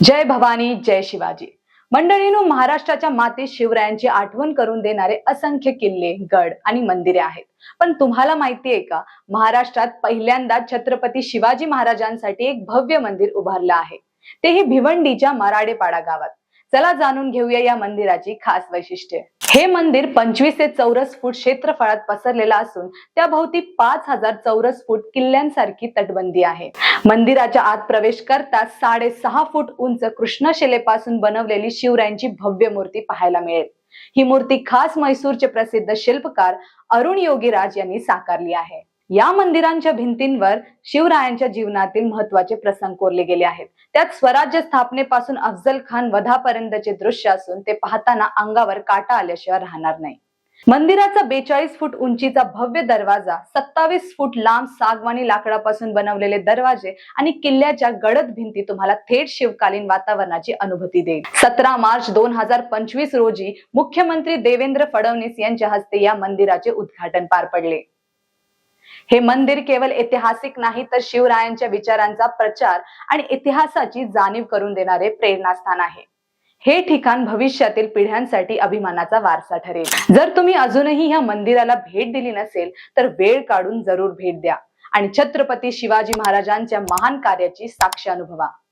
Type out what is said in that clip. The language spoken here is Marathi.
जय भवानी जय शिवाजी. मंडळीनो महाराष्ट्राच्या मातीत शिवरायांची आठवण करून देणारे असंख्य किल्ले गड आणि मंदिरे आहेत. पण तुम्हाला माहिती आहे का महाराष्ट्रात पहिल्यांदा छत्रपती शिवाजी महाराजांसाठी एक भव्य मंदिर उभारलं आहे. तेही भिवंडीच्या मराडेपाडा गावात. चला जाणून घेऊया या मंदिराची खास वैशिष्ट्ये. हे मंदिर पंचवीस ते चौरस फूट क्षेत्रफळात पसरलेलं असून त्या भोवती पाच हजार चौरस फूट किल्ल्यांसारखी तटबंदी आहे. मंदिराच्या आत प्रवेश करता साडेसहा फूट उंच कृष्णशिलेपासून बनवलेली शिवरायांची भव्य मूर्ती पाहायला मिळेल. ही मूर्ती खास म्हैसूरचे प्रसिद्ध शिल्पकार अरुण योगीराज यांनी साकारली आहे. या मंदिरांच्या भिंतींवर शिवरायांच्या जीवनातील महत्त्वाचे प्रसंग कोरले गेले आहेत. त्यात स्वराज्य स्थापनेपासून अफजल खान वधापर्यंतचे दृश्य असून ते पाहताना अंगावर काटा आल्याशिवाय राहणार नाही. मंदिराचा बेचाळीस फूट उंचीचा भव्य दरवाजा सत्तावीस फूट लांब सागवानी लाकडापासून बनवलेले दरवाजे आणि किल्ल्याच्या गडद भिंती तुम्हाला थेट शिवकालीन वातावरणाची अनुभूती देईल. सतरा मार्च दोन हजार पंचवीस रोजी मुख्यमंत्री देवेंद्र फडणवीस यांच्या हस्ते या मंदिराचे उद्घाटन पार पडले. हे मंदिर केवळ ऐतिहासिक नाही तर शिवरायांच्या विचारांचा प्रचार आणि इतिहासाची जाणीव करून देणारे प्रेरणास्थान आहे. हे ठिकाण भविष्यातील पिढ्यांसाठी अभिमानाचा वारसा ठरेल. जर तुम्ही अजूनही ह्या मंदिराला भेट दिली नसेल तर वेळ काढून जरूर भेट द्या आणि छत्रपती शिवाजी महाराजांच्या महान कार्याची साक्ष अनुभवा.